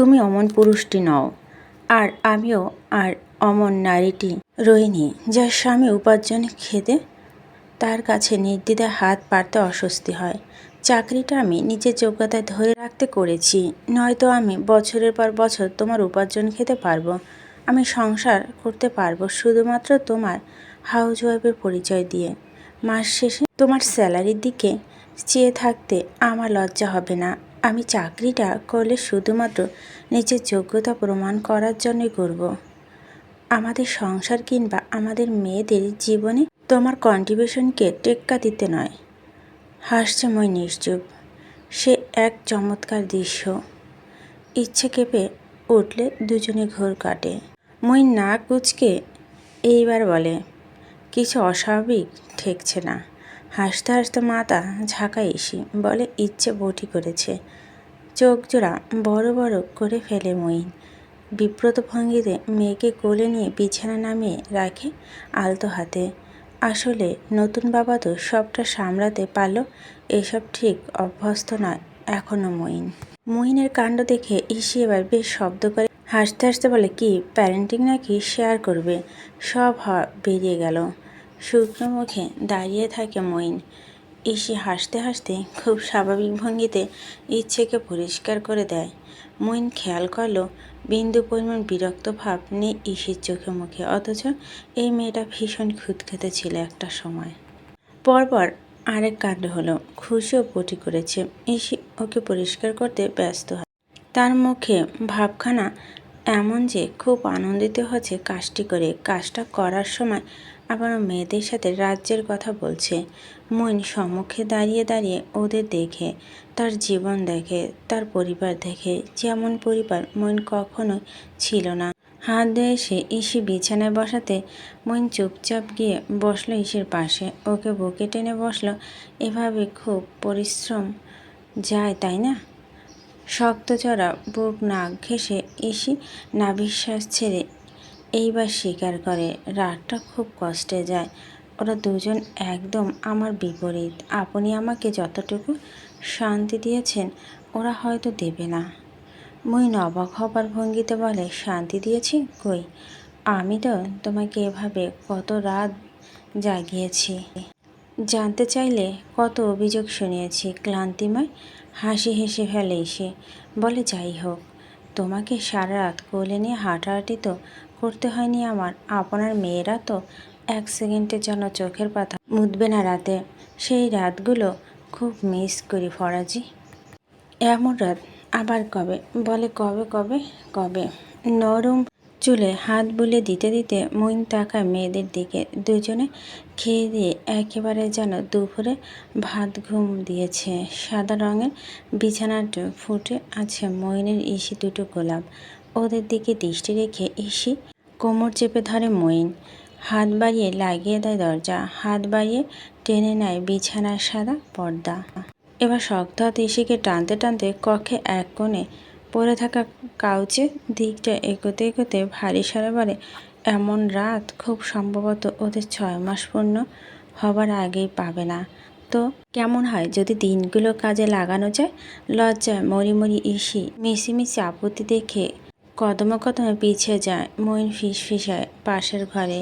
তুমি অমন পুরুষটি নও, আর আমিও আর অমন নারীটি রইনি, যার স্বামী উপার্জন খেতে তার কাছে নির্দ্বিধায় হাত পারতে অস্বস্তি হয়। চাকরিটা আমি নিজের যোগ্যতায় ধরে রাখতে করেছি, নয়তো আমি বছরের পর বছর তোমার উপার্জন খেতে পারব। আমি সংসার করতে পারব শুধুমাত্র তোমার হাউস ওয়াইফের পরিচয় দিয়ে। মাস শেষে তোমার স্যালারির দিকে চেয়ে থাকতে আমার লজ্জা হবে না। আমি চাকরিটা করলে শুধুমাত্র নিজের যোগ্যতা প্রমাণ করার জন্যই করব। আমাদের সংসার কিংবা আমাদের মেয়েদের জীবনে তোমার কন্ট্রিবিউশনকে টেক্কা দিতে নয়। হাসছে মই নিশ্চুপ। সে এক চমৎকার দৃশ্য। ইচ্ছে কেঁপে উঠলে দুজনে ঘোর কাটে। মই না কুচকে এইবার বলে, কিছু অস্বাভাবিক ঠেকছে না। হাসতে হাসতে মাথা ঝাঁকা এসি বলে, ইচ্ছে বটি করেছে। চোখ জোড়া বড় বড় করে ফেলে মইন বিব্রত ভঙ্গিতে মেয়েকে কোলে নিয়ে বিছানা নামিয়ে রাখে আলতো হাতে। আসলে নতুন বাবা তো সবটা সামলাতে পারল, এসব ঠিক অভ্যস্ত নয় এখনও মইন মইনের কাণ্ড দেখে ইসি এবার বেশ শব্দ করে, হাসতে হাসতে বলে, কি প্যারেন্টিং নাকি শেয়ার করবে? সব বেরিয়ে গেল। শুকনো মুখে দাঁড়িয়ে থাকে মইন ইসি হাসতে হাসতে খুব স্বাভাবিক ভঙ্গিতে ইচ্ছেকে পরিষ্কার করে দেয়। মইন খেয়াল করল, বিন্দু পরিমাণ বিরক্ত ভাব নেই ইসির চোখে মুখে, অথচ এই মেয়েটা ভীষণ খুঁতখেতে ছিল একটা সময়। পরপর আরেক কাণ্ড হলো খুশিও পটি করেছে। ইসি ওকে পরিষ্কার করতে ব্যস্ত হয়। তার মুখে ভাবখানা এমন যে খুব আনন্দিত হচ্ছে কাজটি করে। কাজটা করার সময় আবার মেয়েদের সাথে রাজ্যের কথা বলছে। মইন সম্মুখে দাঁড়িয়ে দাঁড়িয়ে ওদের দেখে, তার জীবন দেখে, তার পরিবার দেখে, যেমন পরিবার মইন কখনো ছিল না। হাত ধুয়ে এসে ইসি বিছানায় বসাতে মইন চুপচাপ গিয়ে বসল ইসির পাশে। ওকে বুকে টেনে বসল, এভাবে খুব পরিশ্রম যায়, তাই না? শক্ত চড়া বুক নাক ঘেঁষে ইসি নাভিশ্বাস ছেড়ে এইবার স্বীকার করে, রাতটা খুব কষ্টে যায়। ওরা দুজন একদম আমার বিপরীত। আপনি আমাকে যতটুকু শান্তি দিয়েছেন, ওরা হয়তো দেবে না। মই অবাক হবার ভঙ্গিতে বলে, শান্তি দিয়েছি? কই? আমি তো তোমাকে এভাবে কত রাত জাগিয়েছি। জানতে চাইলে কত অভিযোগ শুনিয়েছি, ক্লান্তিময়, হাসি হেসে ফেলে এসে। বলে, যাই হোক, তোমাকে সারা রাত কোলে নিয়ে হাঁটাহাঁটি তো করতে হয়নি আমার। আপনার মেয়েরা তো এক সেকেন্ডের জন্য চোখের পাতা মুদবে না রাতে। সেই রাতগুলো খুব মিস করি ফরাজি। এমন রাত, আবার কবে? বলে কবে কবে কবে? নরম চুলে হাত বুলে দিতে দিতে মইন তাকায় মেয়েদের দিকে। দুজনে খেয়ে দিয়ে একেবারে যেন দুপুরে ভাত ঘুম দিয়েছে। সাদা রঙের বিছানাটা ফুটে আছে মইনের ইসি দুটো গোলাপ। ওদের দিকে দৃষ্টি রেখে ইসি কোমর চেপে ধরে মইন হাত বাড়িয়ে লাগিয়ে দেয় দরজা। হাত বাড়িয়ে টেনে নেয় বিছানার সাদা পর্দা। এবার শক্ত হাত ইসিকে টানতে টানতে কক্ষে এক কোণে পড়ে থাকা কাউচে দিকটা এগোতে এগোতে ভারী সারে বলে এমন রাত খুব সম্ভবত ওদের ছয় মাস পূর্ণ হবার আগেই পাবে না। তো কেমন হয় যদি দিনগুলো কাজে লাগানো যায়? লজ্জায় মরি মরি ইসি মিশিমিশি আপত্তি দেখে কদমে কদমে পিছিয়ে যায় মইন ফিস ফিসায় পাশের ঘরে।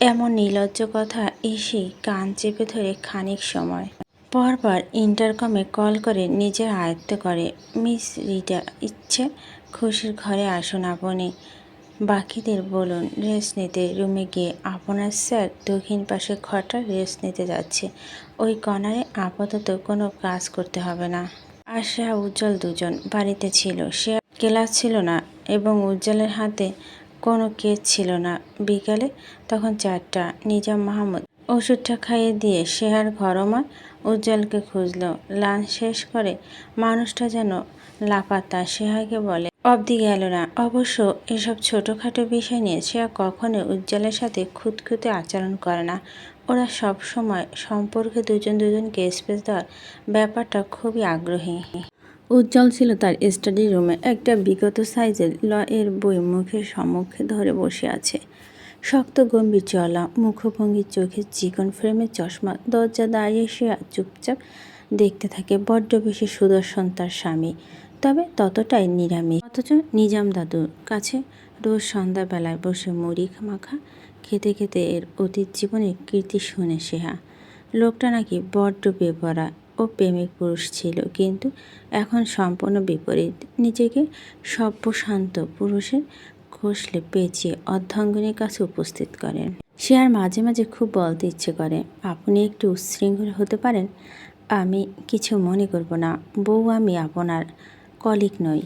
এমন নির্লজ্জ কথা ইসি কান চেপে ধরে খানিক সময়। পরপর ইন্টারকমে কল করে নিজের আয়ত্ত করে। মিস রিটা ইচ্ছে খুশির ঘরে আসুন আপনি। বাকিদের বলুন, রেস্ট নিতে। রুমে গিয়ে আপনার স্যার দক্ষিণ পাশে ঘরটা রেস্ট নিতে যাচ্ছে। ওই কর্নারে আপাতত কোনো কাজ করতে হবে না। সে উজ্জ্বল দুজন বাড়িতে ছিল। সে ক্লাস ছিল না। এবং উজ্জ্বলের হাতে কোনো কেস ছিল না। বিকালে তখন চারটা, নিজাম মাহমুদ ওষুধটা খাইয়ে দিয়ে সে আর উজ্জ্বলকে খুঁজল। লাঞ্চ শেষ করে মানুষটা যেন লাপাতা সেহাকে বলে, অবধি গেল না। অবশ্য এসব ছোটোখাটো বিষয় নিয়ে সে কখনো উজ্জ্বলের সাথে খুঁতখুঁতে আচরণ করে না। ওরা সব সময় সম্পর্কে দুজন দুজনকে স্পেস দেওয়ার ব্যাপারটা খুবই আগ্রহী। উজ্জ্বল ছিল তার স্টাডি রুমে। একটা বিগত সাইজের ল এর বই মুখের সম্মুখে ধরে বসে আছে। শক্ত গম্ভীর চলা মুখভঙ্গির চোখে চিকন ফ্রেমের চশমা দরজা দাঁড়িয়ে সে চুপচাপ দেখতে থাকে বড্ড বেশি সুদর্শন তার স্বামী। তবে ততটাই নিরামিষ। অথচ নিজাম দাদুর কাছে রোজ সন্ধ্যাবেলায় বসে মুড়ি মাখা, খেতে খেতে এর অতীত জীবনের কীর্তি শুনে সেহা। লোকটা নাকি বড্ড বেপরা প্রেমিক পুরুষ ছিল, কিন্তু এখন সম্পূর্ণ বিপরীত। নিজেকে সভ্যশান্ত পুরুষের ঘষলে পেঁচিয়ে অর্ধাঙ্গনের কাছে উপস্থিত করেন। সে আর মাঝে মাঝে খুব বলতে ইচ্ছে করে, আপনি একটু উচ্ছৃঙ্খল হতে পারেন? আমি কিছু মনে করব না। বউ আমি আপনার কলিক নই।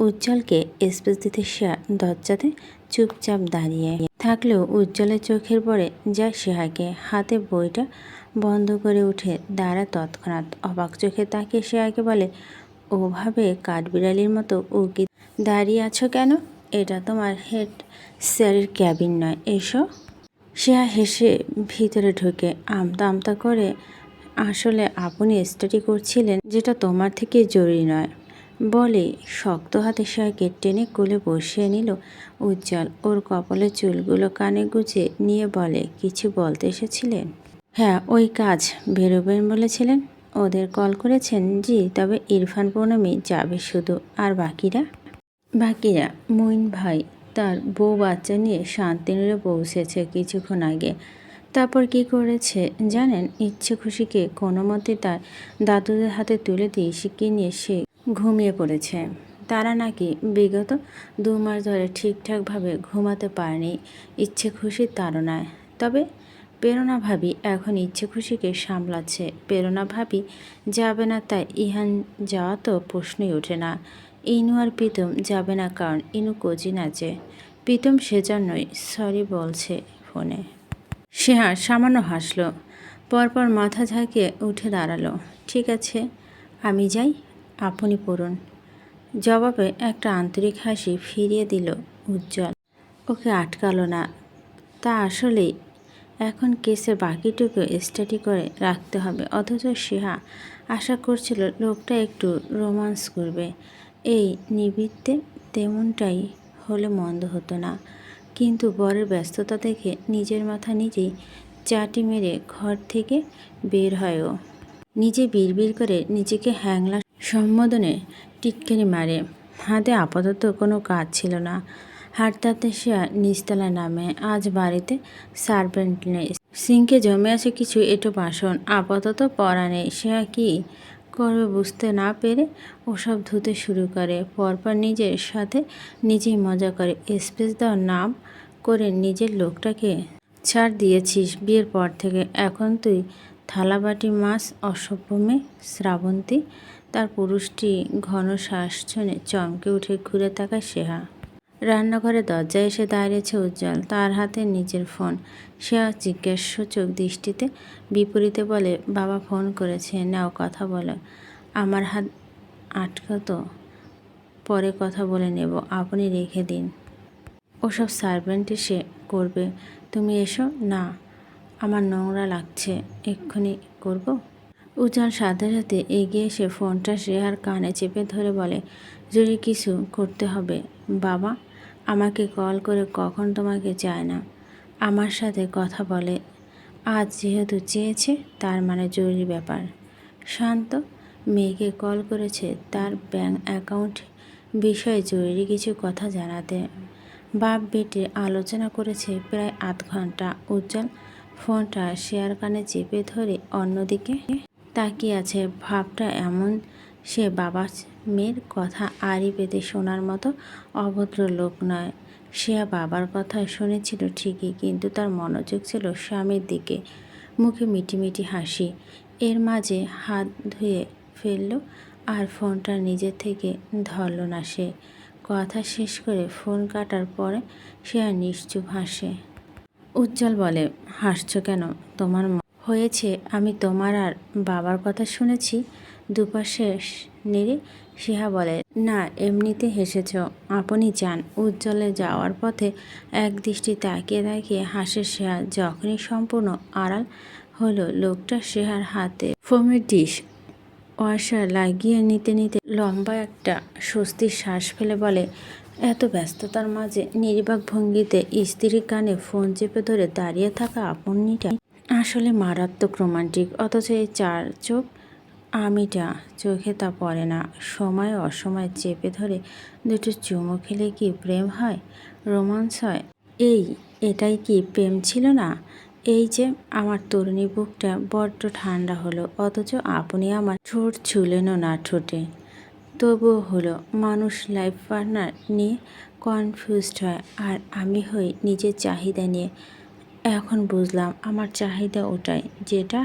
উজ্জ্বলকে স্পেস দিতে সে দরজাতে চুপচাপ দাঁড়িয়ে। থাকলেও উজ্জ্বলের চোখের পরে যায় সেহাকে হাতে বইটা বন্ধ করে উঠে দাঁড়া তৎক্ষণাৎ অবাক চোখে তাকিয়ে সেহাকে বলে, ওভাবে কাঠবিড়ালির মতো উকি দাঁড়িয়ে আছো কেন? এটা তোমার হেড স্যারের ক্যাবিন নয়, এসো। সেয়া হেসে ভিতরে ঢুকে আমতা আমতা করে, আসলে আপনি স্টাডি করছিলেন, যেটা তোমার থেকে জরুরি নয়। বলে শক্ত হাতে শাহকে টেনে কোলে বসিয়ে নিল উজ্জ্বল। ওর কপালের চুলগুলো কানে গুজে নিয়ে বলে, কিছু বলতে এসেছিলেন? হ্যাঁ ওই কাজ বেরোবেন বলেছিলেন। ওদের কল করেছেন জি, তবে ইরফান পূর্ণমী যাবে শুধু, আর বাকিরা? বাকিরা? মইন ভাই, তার বউ বাচ্চা নিয়ে শান্তিনীরে পৌঁছেছে কিছুক্ষণ আগে। তারপর কি করেছে জানেন? ইচ্ছে খুশিকে কোনো মতে তার দাদুদের হাতে তুলে দিয়ে শিখিয়ে নিয়ে সে ঘুমিয়ে পড়েছে। তারা নাকি বিগত দু মাস ধরে ঠিকঠাকভাবে ঘুমাতে পারেনি ইচ্ছে খুশির তাড়নায়। তবে প্রেরণা ভাবি এখন ইচ্ছে খুশিকে সামলাচ্ছে। প্রেরণা ভাবি যাবে না তাই ইহান যাওয়া তো প্রশ্নই ওঠে না। ইনু আর প্রীতম যাবে না কারণ ইনু কোচিন আছে। প্রীতম সেজন্যই সরি বলছে ফোনে। সে সামান্য হাসলো। পরপর মাথা ঝাঁকিয়ে উঠে দাঁড়াল। ঠিক আছে, আমি যাই। আপনি পড়ুন। জবাবে একটা আন্তরিক হাসি ফিরিয়ে দিল উজ্জ্বল। ওকে আটকালো না। তা আসলেই এখন কেসের বাকিটুকু স্টাডি করে রাখতে হবে। অথচ সেহা আশা করছিল লোকটা একটু রোমান্স করবে। এই নিবৃত্তে তেমনটাই হলে মন্দ হতো না। কিন্তু বরের ব্যস্ততা দেখে নিজের মাথা নিজেই চাটি মেরে ঘর থেকে বের হয় ও। নিজে বিড়বিড় করে নিজেকে হ্যাংলা সম্বোধনে টিটকারি মারে। হাতে আপাতত কোনো কাজ ছিল না। হাঁটতে সে নিচতলা নামে। আজ বাড়িতে সার্ভেন্ট নেই। সিঙ্কে জমে আছে কিছু এটো বাসন। আপাতত পড়া নেই। সে কি করবে বুঝতে না পেরে ওসব ধুতে শুরু করে। পরপর নিজের সাথে নিজেই মজা করে। স্পেস দেওয়ার নাম করে নিজের লোকটাকে ছাড় দিয়েছিস বিয়ের পর থেকে। এখন তুই থালাবাটি মাছ অসভ্য মেয়ে শ্রাবন্তী তার পুরুষটি ঘন শ্বাস চমকে উঠে ঘুরে তাকায় সেহা। রান্নাঘরে দরজায় এসে দাঁড়িয়েছে উজ্জ্বল, তার হাতে নিজের ফোন। সেহা জিজ্ঞাসূচক দৃষ্টিতে বিপরীতে বলে, বাবা ফোন করেছে, নাও কথা বলো। আমার হাত আটকাতো পরে কথা বলে নেব, আপনি রেখে দিন। ওসব সার্ভেন্ট এসে করবে। তুমি এসো, না, আমার নোংরা লাগছে, এক্ষুনি করব। উজ্জ্বল সাথে সাথে এগিয়ে এসে ফোনটা শ্রেয়ার কানে চেপে ধরে বলে, যদি কিছু করতে হবে, বাবা, আমাকে কল করে কখন তোমাকে চায় না? আমার সাথে কথা বলে। আজ যেহেতু চেয়েছে, তার মানে জরুরি ব্যাপার। শান্ত, মেয়েকে কল করেছে তার ব্যাঙ্ক অ্যাকাউন্ট বিষয়ে জরুরি কিছু কথা জানাতে। বাপ বেটে আলোচনা করেছে প্রায় আধ ঘণ্টা। উজ্জ্বল ফোনটা শেয়ার কানে চেপে ধরে অন্যদিকে তাকিয়ে আছে। ভাবটা এমন সে বাবা মেয়ের কথা আড়ি পেতে শোনার মতো অভদ্র লোক নয়। সে বাবার কথা শুনেছিল ঠিকই, কিন্তু তার মনোযোগ ছিল স্বামীর দিকে। মুখে মিটি মিটি হাসি। এর মাঝে হাত ধুয়ে ফেলল আর ফোনটা নিজে থেকে ধরল না সে। কথা শেষ করে ফোন কাটার পরে সে আর নিশ্চুপ হাসে। উজ্জ্বল বলে, হাসছো কেন? তোমার হয়েছে, আমি তোমার আর বাবার কথা শুনেছি। দুপাশে নেড়ে সিহা বলে, না, এমনিতে হেসেছ। আপনি যান। উজ্জ্বলে যাওয়ার পথে এক দৃষ্টি তাকিয়ে তাকিয়ে হাসে সেহা, যখনই সম্পূর্ণ আড়াল হলো লোকটা সেহার হাতে ফোমের ডিশ। ওয়াশার লাগিয়ে নিতে নিতে লম্বা একটা স্বস্তির শ্বাস ফেলে বলে, এত ব্যস্ততার মাঝে নির্বাক ভঙ্গিতে স্ত্রীর কানে ফোন চেপে ধরে দাঁড়িয়ে থাকা আপনিটা আসলে মারাত্মক রোমান্টিক, অথচ এই চার চোখ আমিটা, চোখে তা পড়ে না। সময় অসময় চেপে ধরে দুটো চুমো খেলে কি প্রেম হয়, রোমান্স হয়? এই, এটাই কি প্রেম ছিল না? এই যে আমার তরুণী বুকটা বড্ড ঠান্ডা হলো, অথচ আপনি আমার ঠোঁট ছুলেনও না ঠোঁটে। তবুও হলো, মানুষ লাইফ পার্টনার নিয়ে কনফিউজড হয়, আর আমি হই নিজের চাহিদা নিয়ে এখন বুঝলাম আমার চাহিদা ওটাই, যেটা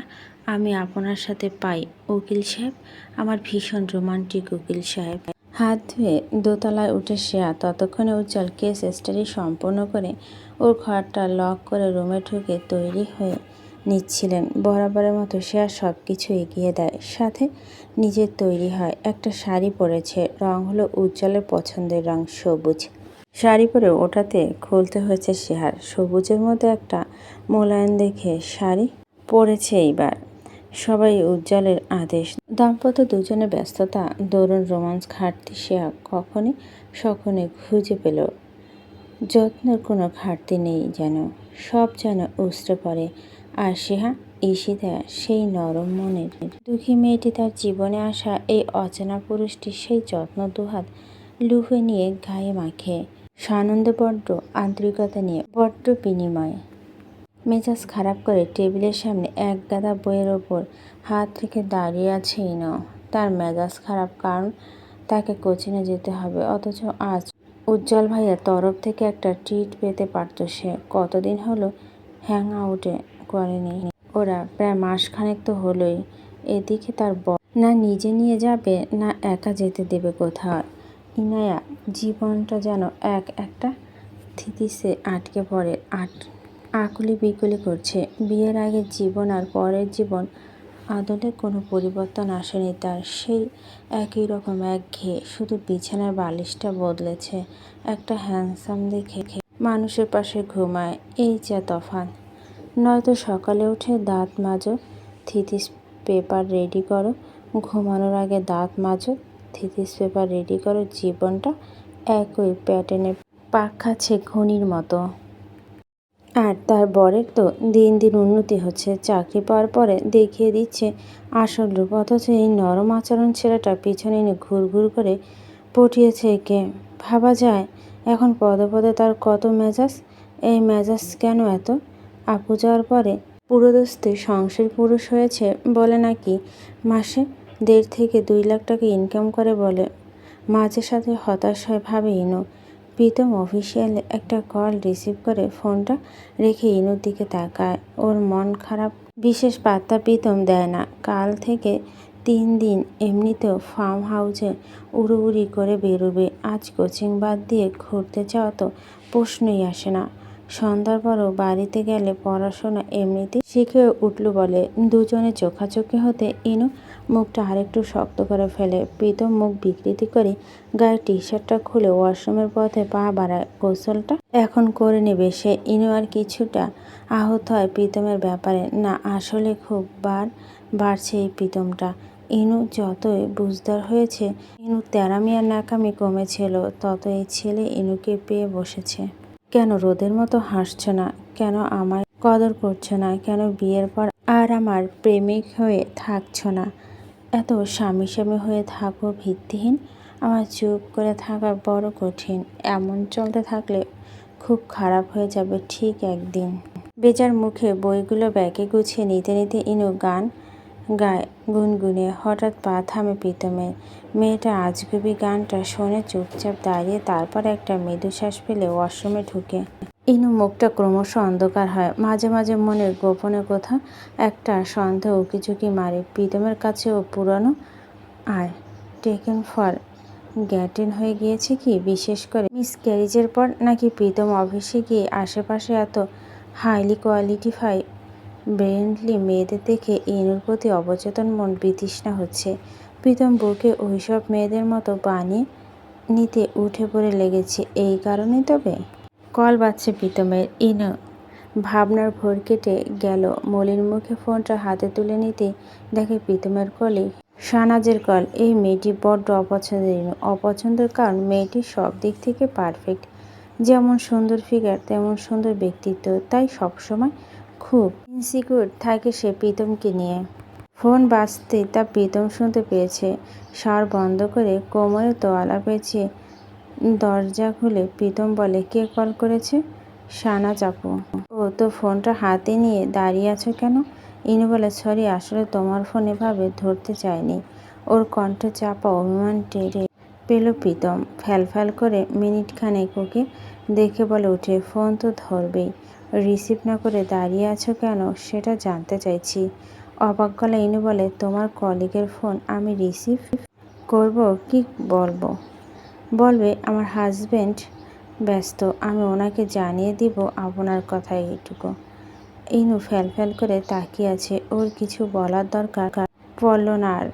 আমি আপনার সাথে পাই, উকিল সাহেব। আমার ভীষণ রোমান্টিক উকিল সাহেব। হাত ধুয়ে দোতলায় উঠে শেয়া ততক্ষণে উজ্জ্বল কেস স্টাডি সম্পূর্ণ করে ওর ঘরটা লক করে রুমে ঢুকে তৈরি হয়ে নিচ্ছিলেন। বরাবরের মতো শেয়ার সব কিছু এগিয়ে দেয়। সাথে নিজের তৈরি হয়। একটা শাড়ি পরেছে। রং হলো উজ্জ্বলের পছন্দের রং সবুজ। শাড়ি পরে ওটাতে খুলতে হয়েছে শেহার। সবুজের মধ্যে একটা মোলায়েম দেখে শাড়ি পরেছে এইবার। সবাই উজ্জ্বলের আদেশ। দাম্পত্য দুজনে ব্যস্ততা, দরুন রোমান্স ঘাটতি সে কখনই সখনে খুঁজে পেল। যত্নের কোনো ঘাটতি নেই যেন, সব যেন উস্ত্রে পড়ে। আর সেহা ঈশিতা, সেই নরম মনের দুঃখী মেয়েটি তার জীবনে আসা এই অচেনা পুরুষটি সেই যত্ন দুহাত লুফে নিয়ে গায়ে মাখে। সানন্দে বড্ড আন্তরিকতা নিয়ে, বড্ড বিনিময়। মেজাজ খারাপ করে টেবিলের সামনে এক গাদা বইয়ের ওপর হাত রেখে দাঁড়িয়ে আছে ইনো। তার মেজাজ খারাপ কারণ তাকে কোচিনে যেতে হবে, অথচ আজ উজ্জ্বল ভাইয়ের তরফ থেকে একটা ট্রিট পেতে পারত সে। কতদিন হলো হ্যাং আউটে করেনি ওরা প্রায় মাসখানেক তো হলোই, এদিকে তার ব না নিজে নিয়ে যাবে, না একা যেতে দেবে কোথাও। ইনায়া, জীবনটা যেন এক একটা থিতিসে আটকে পড়ে, আট, আকুলি বিকুলি করছে। বিয়ের আগের জীবন আর পরের জীবন আদলে কোনো পরিবর্তন আসেনি তার। সেই একই রকম একঘেয়ে শুধু বিছানার বালিশটা বদলেছে, একটা হ্যান্ডসাম দেখে মানুষের পাশে ঘুমায়, এই যা তফান নয়তো সকালে উঠে দাঁত মাজো, থিতিস পেপার রেডি করো, ঘুমানোর আগে দাঁত মাজো থিতিস পেপার রেডি করো, জীবনটা একই প্যাটার্নে পাক খাচ্ছে ঘনির মতো। আর তার বরের তো দিন দিন উন্নতি হচ্ছে। চাকরি পাওয়ার পরে দেখিয়ে দিচ্ছে আসল রূপ, অথচ এই নরম আচরণ ছেলেটা পিছনে এনে ঘুর ঘুর করে পটিয়েছে একে। ভাবা যায়, এখন পদে পদে তার কত মেজাজ, এই মেজাজ কেন এত? আপু যাওয়ার পরে পুরোদস্তে সংসার পুরুষ হয়েছে বলে নাকি মাসে দেড় থেকে দুই লাখ টাকা ইনকাম করে বলে। মাঝে সাথে হতাশ হয় ভাবে ইনু। প্রীতম অফিসিয়াল একটা কল রিসিভ করে ফোনটা রেখে ইনুর দিকে তাকায়। ওর মন খারাপ। বিশেষ পাত্তা প্রীতম দেয় না। কাল থেকে তিন দিন এমনিতেও ফার্ম হাউসে উড়ি করে বেরোবে। আজ কোচিং বাদ দিয়ে ঘুরতে যাওয়া তো প্রশ্নই আসে না। সন্ধ্যার পরও বাড়িতে গেলে পড়াশোনা এমনিতেই শিখে উঠল বলে। দুজনে চোখাচোখি হতে ইনু মুখটা আরেকটু শক্ত করে ফেলে। প্রীতম মুখ বিকৃতি করে গায়ে টি শার্টটা খুলে ওয়াশরুমের পথে পা বাড়ায় গোসলটা। এখন করে নেবে সে। ইনু আর কিছুটা আহত হয় প্রীতমের ব্যাপারে। না, আসলে খুব বার বাড়ছে এই প্রীতমটা। ইনু যতই বুঝদার হয়েছে, ইনু তেরামি আর নাকামি কমেছিল তত এই ছেলে ইনুকে পেয়ে বসেছে। কেন রোদের মতো হাসছ না? কেন আমায় কদর করছ না? কেন বিয়ের পর আর আমার প্রেমিক হয়ে থাকছ না? এত স্বামী স্বামী হয়ে থাকো ভিত্তিহীন, আমার চুপ করে থাকা বড় কঠিন। এমন চলতে থাকলে খুব খারাপ হয়ে যাবে ঠিক একদিন। বেজার মুখে বইগুলো ব্যাগে গুছিয়ে নিতে নিতে ইনু গান গায় গুনগুনে। হঠাৎ পা থামে প্রীতমের। মেয়েটা আজগুবি গানটা শুনে চুপচাপ দাঁড়িয়ে তারপর একটা মৃদু শ্বাস ফেলে ওয়াশরুমে ঢুকে। ইনু মুখটা ক্রমশ অন্ধকার হয়। মাঝে মাঝে মনের গোপনে কোথাও একটা সন্দেহ, উকিঝুঁকি মারে। প্রীতমের কাছেও পুরনো আর টেকেন ফর গ্যাটেন হয়ে গিয়েছে কি? বিশেষ করে মিস ক্যারিজের পর নাকি প্রীতম অফিসে গিয়ে আশেপাশে এত হাইলি কোয়ালিটিফাই ব্রেন্ডলি মেয়েদের দেখে ইনুর প্রতি অবচেতন মন বিতৃষ্ণা হচ্ছে। প্রীতম বুকে ওইসব মেয়েদের মতো বানিয়ে নিতে উঠে পড়ে লেগেছে। এই কারণে তবে কল বাজছে প্রীতমের। ইনু, ভাবনার ভোর কেটে গেল। মলিন মুখে ফোনটা হাতে তুলে নিতে দেখে প্রীতমের কলে সানাজের কল। এই মেয়েটি বড্ড অপছন্দের ইনু। অপছন্দের কারণ মেয়েটি সব দিক থেকে পারফেক্ট যেমন সুন্দর ফিগার তেমন সুন্দর ব্যক্তিত্ব। তাই সবসময় খুব ইনসিকিউর থাকে সে প্রীতমকে নিয়ে। ফোন বাজতে তা প্রীতম শুনতে পেয়েছে। সার বন্ধ করে কোমরে তোয়ালা পেঁচিয়ে দরজা খুলে প্রীতম বলে, কে কল করেছে? সানা চাপু। ও তো ফোনটা হাতে নিয়ে দাঁড়িয়ে আছো কেন? ইনু বলে, সরি, আসলে তোমার ফোন এভাবে ধরতে চাইনি। ওর কণ্ঠ চাপা অভিমান টেরে পেল প্রীতম। ফ্যাল করে মিনিট খানেক ওকে দেখে বলে উঠে ফোন তো ধরবেই। রিসিভ না করে দাঁড়িয়ে আছো কেন সেটা জানতে চাইছি। অবাক গলা ইনু বলে, তোমার কলিগের ফোন আমি রিসিভ করব? কি বলব? বলবে, আমার হাজবেন্ড ব্যস্ত, আমি ওনাকে জানিয়ে দিব আপনার কথা এইটুকু। ইনু ফ্যাল ফ্যাল করে তাকিয়ে আছে, ওর কিছু বলার দরকার পড়ল না আর।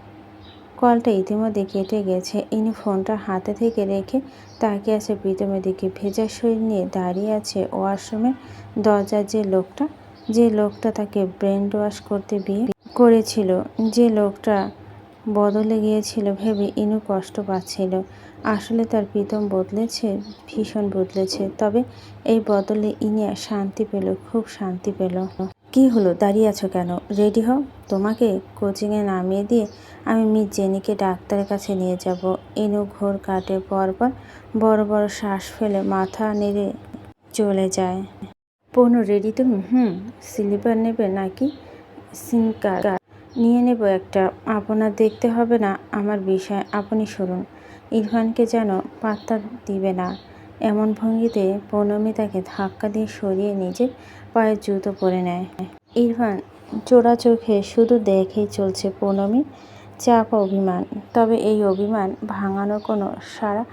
কলটা ইতিমধ্যে কেটে গেছে, ইনি ফোনটা হাতে থেকে রেখে তাকিয়ে আছে প্রীতমের দিকে। ভেজা শরীর নিয়ে দাঁড়িয়ে আছে ওয়াশরুমে দরজার যে লোকটা যে লোকটা তাকে ব্রেন ওয়াশ করতে বিয়ে করেছিল, যে লোকটা বদলে গিয়েছিল ভেবে ইনু কষ্ট পাচ্ছিল। আসলে তার প্রীতম বদলেছে, ভীষণ বদলেছে। তবে এই বদলে ইনিয়া শান্তি পেল, খুব শান্তি পেল। কি হলো? দাঁড়িয়ে আছো কেন? রেডি হও। তোমাকে কোচিংয়ে নামিয়ে দিয়ে আমি মিস জেনিকে ডাক্তারের কাছে নিয়ে যাব। ইনু ঘোর কাটে, পরপর বড় বড় শ্বাস ফেলে মাথা নেড়ে চলে যায়। পণ্য রেডি তুমি? হুম, স্লিপার নেবে নাকি? সিনকার নিয়ে নেব একটা। আপনার দেখতে হবে না আমার বিষয়। আপনি শুনুন ইরফানকে যেন পাত্তা দিবে না। এমন ভঙ্গিতে পৌনমী তাকে ধাক্কা দিয়ে সরিয়ে নিজের পায়ের জুতো পরে নেয়। ইরফান চোরা চোখে শুধু দেখেই চলছে পৌনমী চাপ অভিমান। তবে এই অভিমান ভাঙানোর কোনো সারা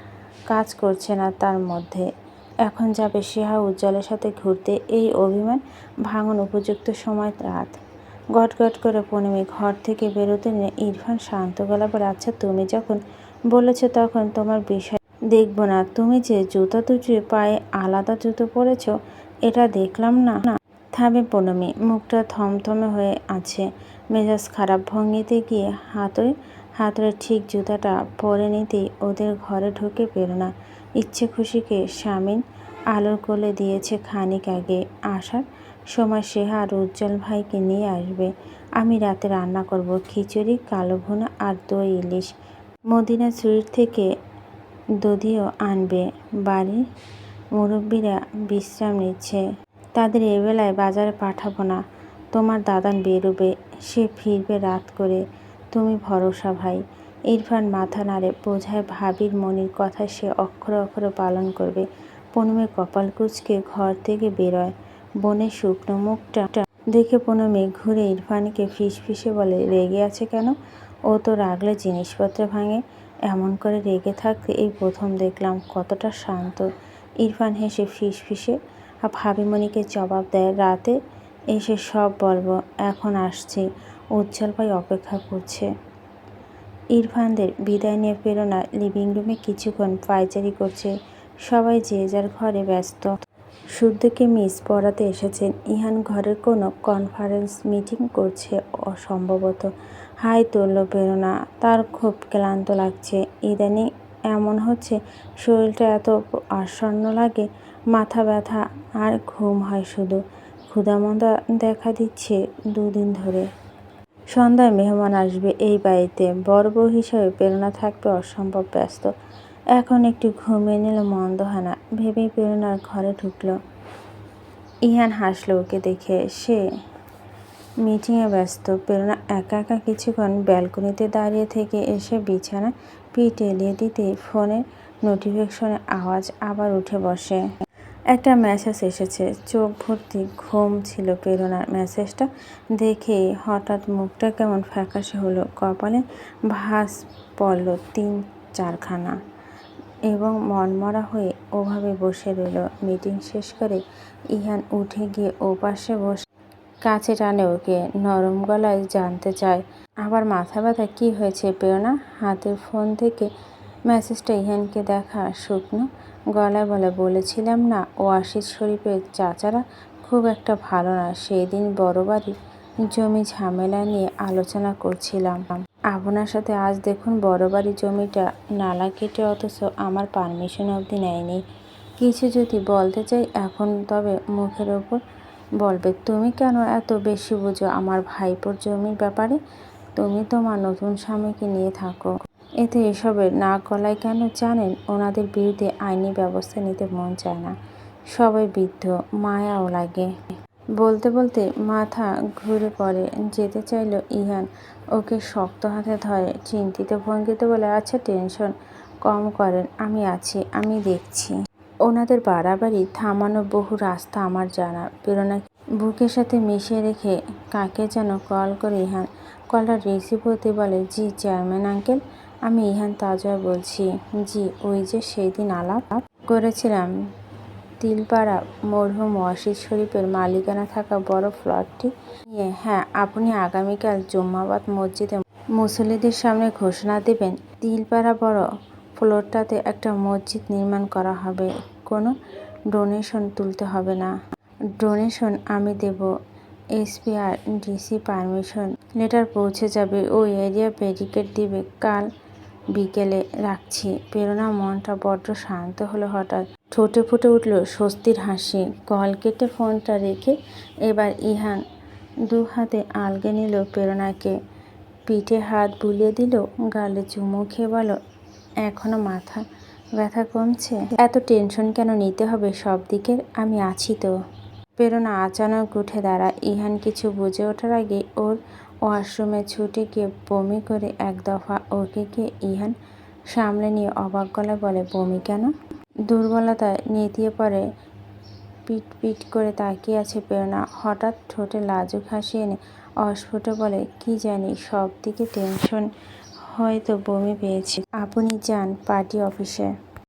কাজ করছে না তার মধ্যে। এখন যাবে সেহা উজ্জ্বলের সাথে ঘুরতে। এই অভিমান ভাঙন উপযুক্ত সময় রাত। গট গট করে পনেমি ঘর থেকে বেরোতে নিয়ে ইরফান শান্ত গলা বলে আচ্ছা তুমি যখন বলেছ তখন তোমার বিষয় দেখব না। তুমি যে জুতো দুটি পায়ে আলাদা জুতো পরেছ, এটা দেখলাম না। না থামে পনমি মুখটা থমথমে হয়ে আছে। মেজাজ খারাপ ভঙ্গিতে গিয়ে হাতরে হাতরে ঠিক জুতাটা পরে নিতেই ওদের ঘরে ঢুকে পেল না ইচ্ছে খুশিকে স্বামীন আলোর কোলে দিয়েছে খানিক আগে। আসার সময় সেহা আর উজ্জ্বল ভাইকে নিয়ে আসবে। আমি রাতে রান্না করব খিচুড়ি, কালো ভুনা আর দই ইলিশ। মদিনা সুইট থেকে দধিও আনবে। বাড়ির মুরব্বীরা বিশ্রাম নিচ্ছে। তাদের এবেলায় বাজারে পাঠাবো না। তোমার দাদান বেরোবে, সে ফিরবে রাত করে। তুমি ভরসা ভাই। ইরফান মাথা নাড়ে বোঝায় ভাবির মনির কথা সে অক্ষরে অক্ষরে পালন করবে। পনুমে কপাল কুচকে ঘর থেকে বেরোয়। বনের শুকনো মুখটা দেখে পনুমে ঘুরে ইরফানকে ফিস ফিসে বলে, রেগে আছে কেন? ও তো রাগলে জিনিসপত্র ভাঙে। এমন করে রেগে থাকতে এই প্রথম দেখলাম কতটা শান্ত। ইরফান হেসে ফিস ফিসে ভাবিমণিকে জবাব দেয়, রাতে এসে সব বলব, এখন আসছি। উজ্জ্বল ভাই অপেক্ষা করছে। ইরফানদের বিদায় নিয়ে প্রেরণা লিভিং রুমে কিছুক্ষণ পাইচারি করছে। সবাই যে যার ঘরে ব্যস্ত। শুদ্ধকে মিস পড়াতে এসেছেন। ইহান ঘরের কোনো কনফারেন্স মিটিং করছে অসম্ভবত। হাই তুলল প্রেরণা তার খুব ক্লান্ত লাগছে। ইদানিং এমন হচ্ছে, শরীরটা এত আসন্ন লাগে, মাথা ব্যথা আর ঘুম হয় শুধু। ক্ষুদামন্দা দেখা দিচ্ছে দুদিন ধরে। সন্ধ্যায় মেহমান আসবে এই বাড়িতে। বড় বউ হিসাবে প্রেরণা থাকবে অসম্ভব ব্যস্ত। এখন একটু ঘুমিয়ে নিল মন্দহানা। ভেবেই প্রেরণার ঘরে ঢুকলো। ইহান হাসলো ওকে দেখে। সে মিটিংয়ে ব্যস্ত। প্রেরণা একা একা কিছুক্ষণ ব্যালকনিতে দাঁড়িয়ে থেকে এসে বিছানা পিঠ এলিয়ে দিতে ফোনের নোটিফিকেশনের আওয়াজ আবার উঠে বসে। একটা মেসেজ এসেছে। চোখ ভর্তি ঘুম ছিল প্রেরণার। মেসেজটা দেখে হঠাৎ মুখটা কেমন ফ্যাকাশে হলো। কপালে ভাস পড়ল তিন চারখানা এবং মনমরা হয়ে ওভাবে বসে রইল। মিটিং শেষ করে ইহান উঠে গিয়ে ওপাশে বসে কাছে টানে ওকে, নরম গলায় জানতে চায়, আবার মাথা ব্যথা? কী হয়েছে প্রেরণা হাতের ফোন থেকে মেসেজটা ইহানকে দেখা শুকনো গলায় বলে, বলেছিলাম না, ও আশিস শরীফের চাচারা খুব একটা ভালো না সেই দিন বড় বাড়ি জমি ঝামেলা নিয়ে আলোচনা করছিলাম। আপনার সাথে আজ দেখুন বড় বাড়ি জমিটা নালা কেটে অথচ আমার পারমিশন অবধি নেয়নি। কিছু যদি বলতে চাই, এখন তবে মুখের ওপর বলবে, তুমি কেন এত বেশি বুঝো আমার ভাইপোর জমির ব্যাপারে? তুমি তোমার নতুন স্বামীকে নিয়ে থাকো। এতে এসবের নাক গলায় কেন জানেন? ওনাদের বিরুদ্ধে আইনি ব্যবস্থা নিতে মন চায় না। সবাই বৃদ্ধ, মায়াও লাগে। বলতে বলতে মাথা ঘুরে পড়ে। যেতে চাইলো ইহান। ওকে শক্ত হাতে ধরে, চিন্তিত ভঙ্গিতে বলে আচ্ছা টেনশন কম করেন, আমি আছি, আমি দেখছি। ওনাদের বাড়াবাড়ি, থামানো বহু রাস্তা আমার জানা। প্রেরণা বুকের সাথে মিশিয়ে রেখে কাকে যেন কল করে ইহান। কলটা রিসিভ হতে বলে, জি, চেয়ারম্যান আঙ্কেল, আমি ইহান তাজয় বলছি। জি, ওই যে সেই দিন আলাপ করেছিলাম। তিলপাড়া মরহুম ওয়াসিদ শরীফের মালিকানা থাকা বড় ফ্লটটি নিয়ে হ্যাঁ আপনি আগামীকাল জুম্মাবাদ মসজিদে মুসল্লিদের সামনে ঘোষণা দেবেন তিলপাড়া বড় ফ্লোরটাতে একটা মসজিদ নির্মাণ করা হবে। কোনো ডোনেশন তুলতে হবে না। ডোনেশন আমি দেব এসপি আর ডিসি পারমিশন লেটার পৌঁছে যাবে, ওই এরিয়া ব্যারিকেড দিবে। কাল বিকেলে রাখছি। প্রেরণা মনটা বড্ড শান্ত হলো হঠাৎ। ঠোঁটে ফুটে উঠল স্বস্তির হাসি। কল কেটে ফোনটা রেখে এবার ইহান দু হাতে আলগে নিল প্রেরণাকে পিঠে হাত বুলিয়ে দিল, গালে চুমু খেয়ে বলো এখনও মাথা ব্যথা কমছে? এত টেনশন কেন নিতে হবে? সব দিকের আমি আছি তো। প্রেরণা আচানক উঠে দাঁড়ায়। ইহান কিছু বুঝে ওঠার আগে ওর ওয়াশরুমে ছুটে গিয়ে বমি করে এক দফা ওকে গিয়ে ইহান সামলে নিয়ে অবাক গলায় বলে, বমি কেন? দুর্বলতায় নেতিয়ে পড়ে পিট পিট করে তাকিয়ে আছে প্রেরণা। হঠাৎ ঠোঁটে লাজুক হাসি এনে অস্ফুট বলে, কি জানি সব দিকে টেনশন হয়তো বমি পেয়েছি। আপনি যান পার্টি অফিসে।